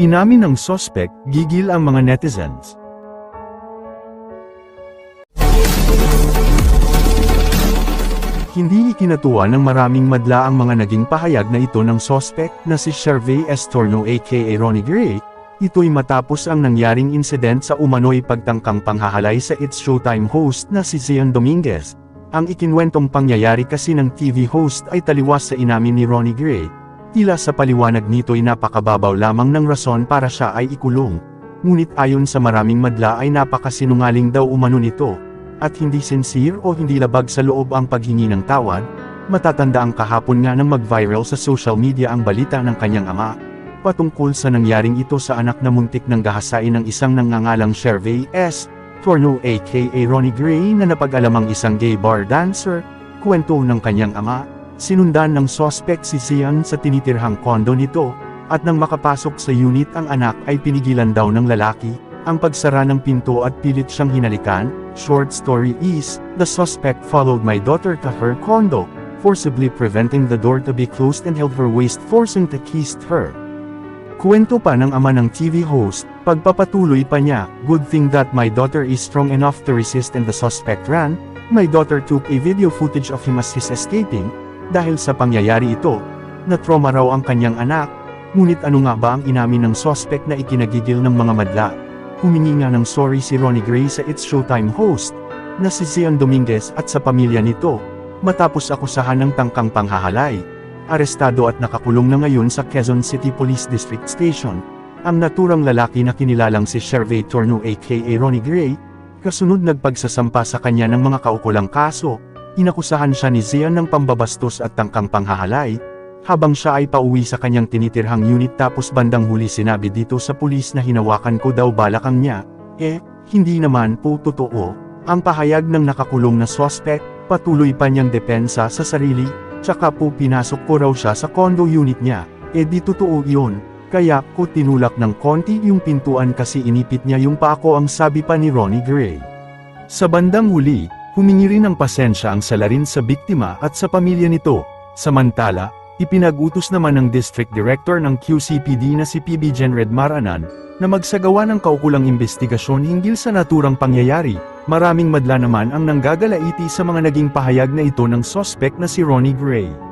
Inamin ng sospek, gigil ang mga netizens. Hindi ikinatuwa ng maraming madla ang mga naging pahayag na ito ng sospek na si Gervais Estorno aka Ronnie Gray, ito'y matapos ang nangyaring incident sa umano'y pagtangkang panghahalay sa It's Showtime host na si Zion Dominguez. Ang ikinwentong pangyayari kasi ng TV host ay taliwas sa inamin ni Ronnie Gray. Tila sa paliwanag nito'y napakababaw lamang ng rason para siya ay ikulong. Ngunit ayon sa maraming madla ay napakasinungaling daw umano nito. At hindi sincere o hindi labag sa loob ang paghingi ng tawad, matatanda ang kahapon nga nang mag-viral sa social media ang balita ng kanyang ama, patungkol sa nangyaring ito sa anak na muntik ng gahasain ng isang nangangalang Gervais S. Torno aka Ronnie Gray na napag-alamang isang gay bar dancer, kwento ng kanyang ama, sinundan ng sospek si Sian sa tinitirhang kondo nito, at nang makapasok sa unit ang anak ay pinigilan daw ng lalaki, ang pagsara ng pinto at pilit siyang hinalikan, short story is, the suspect followed my daughter to her condo, forcibly preventing the door to be closed and held her waist forcing to kiss her. Kwento pa ng ama ng TV host, pagpapatuloy pa niya, good thing that my daughter is strong enough to resist and the suspect ran, my daughter took a video footage of him as he's escaping, dahil sa pangyayari ito, na trauma raw ang kanyang anak, ngunit ano nga ba ang inamin ng suspect na ikinagigil ng mga madla? Humingi nga ng sorry si Ronnie Gray sa It's Showtime host, na si Zion Dominguez at sa pamilya nito, matapos akusahan ng tangkang panghahalay. Arestado at nakakulong na ngayon sa Quezon City Police District Station, ang naturang lalaki na kinilalang si Gervais Torno aka Ronnie Gray, kasunod nagpagsasampa sa kanya ng mga kaukulang kaso, inakusahan siya ni Zion ng pambabastos at tangkang panghahalay, habang siya ay pauwi sa kanyang tinitirhang unit tapos bandang huli sinabi dito sa pulis na hinawakan ko daw balakang niya, eh, hindi naman po totoo, ang pahayag ng nakakulong na suspect, patuloy pa niyang depensa sa sarili, tsaka po pinasok ko raw siya sa condo unit niya, eh di totoo iyon, kaya ko tinulak ng konti yung pintuan kasi inipit niya yung paako ang sabi pa ni Ronnie Gray. Sa bandang huli, humingi rin ng pasensya ang salarin sa biktima at sa pamilya nito, samantala, Ipinag-utos naman ng District Director ng QCPD na si PB Genred Maranan, na magsagawa ng kaukulang investigasyon hinggil sa naturang pangyayari. Maraming madla naman ang nanggagalaiti sa mga naging pahayag na ito ng sospek na si Ronnie Gray.